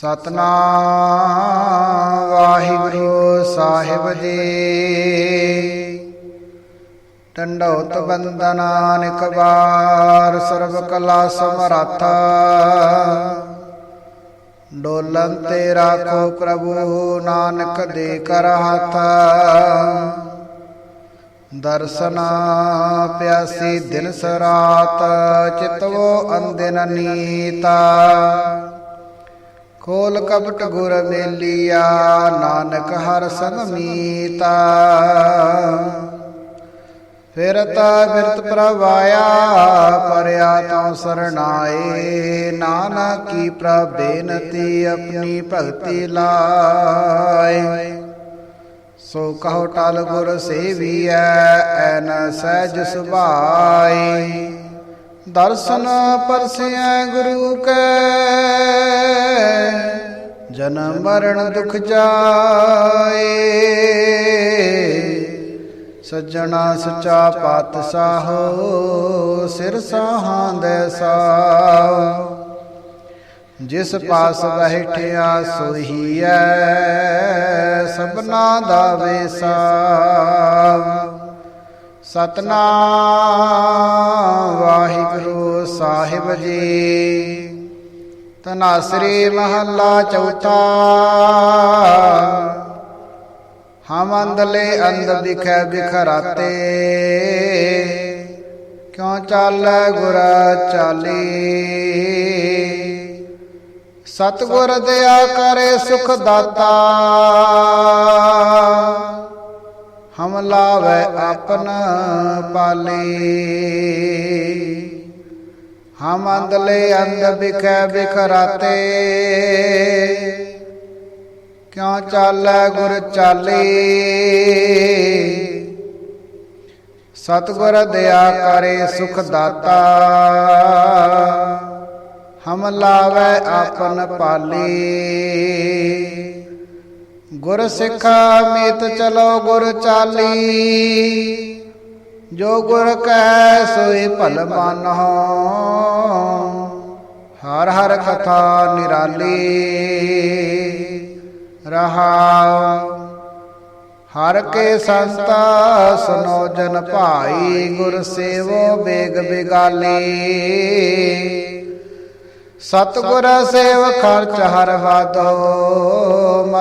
ਸਤਨਾਮ ਵਾਹਿਗੁਰੂ ਸਾਹਿਬ ਜੀ। ਟੰਡੌਤ ਬੰਦਨ ਨਾਨਕ ਬਾਰ ਸਰਬ ਕਲਾ ਸਮਰੱਥ। ਡੋਲਨ ਤੇ ਰਾਖੋ ਪ੍ਰਭੂ ਨਾਨਕ ਦੇ ਕਰ ਹੱਥ। ਦਰਸਨਾ ਪਿਆਸੀ ਦਿਨ ਸਰਾਤ, ਚਿਤਵੋ ਅੰਦਿਨ ਨੀਤਾ। ਖੋਲ ਕਪਟ ਗੁਰ ਮੇਲੀਆ ਨਾਨਕ ਹਰ ਸੰਗ ਮੀਤਾ ਫਿਰਤ ਬਿਰਤ ਪ੍ਰਵਾਇਆ, ਪਰਿਆ ਤਉ ਸਰਣਾਏ। ਨਾਨਕ ਕੀ ਪ੍ਰਭ ਬੇਨਤੀ ਆਪਣੀ ਭਗਤੀ ਲਾਏ। ਸੋ ਕਹੋ ਟਲ ਗੁਰ ਸੇਵੀਐ, ਐਨ ਸਹਿਜ ਸੁਭਾਈ ਦਰਸ਼ਨ ਪਰਸਿਐ ਗੁਰੂ ਕੈ, ਜਨਮ ਮਰਨ ਦੁਖ ਜਾਏ। ਸੱਜਣਾ ਸੱਚਾ ਪਾਤਸ਼ਾਹੋ, ਸਿਰ ਸਾਹਾਂਦੇ ਸਾਹ। ਜਿਸ ਪਾਸ ਬੈਠਿਆ ਸੋਹੀਐ ਸਭਨਾ ਦਾ ਵੇਸਾਵ ਸਤਨਾਮ। ਵਾਹਿਗੁਰੂ ਸਾਹਿਬ ਜੀ। ਤਨਾਸਰੀ ਮਹੱਲਾ ਚੌਥਾ। ਹਮ ਅੰਦਲੇ ਅੰਦ ਬਿਖੈ ਬਿਖਰਾਤੇ ਕਿਉ ਚਾਲੈ ਗੁਰ ਚਾਲੀ? ਸਤਗੁਰ ਦਿਆ ਕਰੇ ਸੁਖ ਦਾਤਾ। ਹਮ ਲਾਵੇ ਆਪਨ ਪਾਲੀ। ਹਮ ਅੰਦਲੇ ਅੰਦ ਬਿਖੈ ਬਿਖਰਾਤੇ। ਕਿਉ ਚਾਲੈ ਗੁਰ ਚਾਲੀ। ਸਤਗੁਰ ਦਇਆ ਕਰੇ ਸੁਖ ਦਾਤਾ। ਹਮ ਲਾਵੇ ਆਪਨ ਪਾਲੀ। ਗੁਰ ਸਿੱਖਾ ਮੀਤ ਚਲੋ ਗੁਰ ਚਾਲੀ। ਜੋ ਗੁਰ ਕਹੈ ਸੋਈ ਭਲ ਮਾਨਹੁ ਹਰ ਹਰ ਕਥਾ ਨਿਰਾਲੀ। ਰਹਾਉ। ਹਰ ਕੇ ਸੰਤਾ ਸੁਨੋ ਜਨ ਭਾਈ ਗੁਰ ਸੇਵੋ ਬੇਗ ਬਿਗਾਲੀ। ਸਤਗੁਰ ਸੇਵ ਖਰਚ ਹਰ ਵਾਦੋ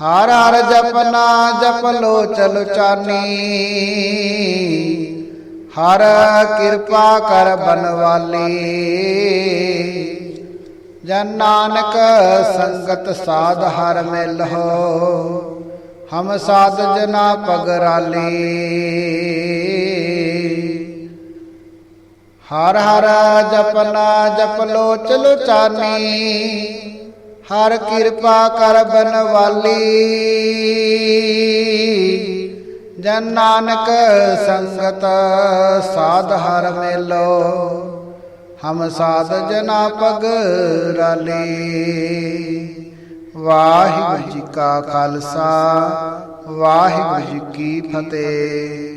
ਹਰ ਹਰ ਜਪਨਾ ਜਪ ਲੋ ਚਲ ਚਾਨੀ। ਹਰ ਕਿਰਪਾ ਕਰ ਬਨਵਾਲੀ। ਜਨ ਨਾਨਕ ਸੰਗਤ ਸਾਧ ਹਰ ਮਿਲਹੁ ਹਮ ਸਾਧ ਜਨਾ ਪਗਰਾਲੀ। ਹਰ ਹਰ ਜਪਨਾ ਜਪ ਲੋ ਚਲ ਚਾਨੀ। ਹਰ ਕਿਰਪਾ ਕਰ ਬਨਵਾਲੀ। ਜਨ ਨਾਨਕ ਸੰਗਤ ਸਾਧ ਹਰ ਮੇਲੋ, ਹਮ ਸਾਧ ਜਨਾ ਪਗ ਰਾਲੀ। ਵਾਹਿਗੁਰੂ ਜੀ ਕਾ ਖਾਲਸਾ, ਵਾਹਿਗੁਰੂ ਜੀ ਕੀ ਫਤਿਹ।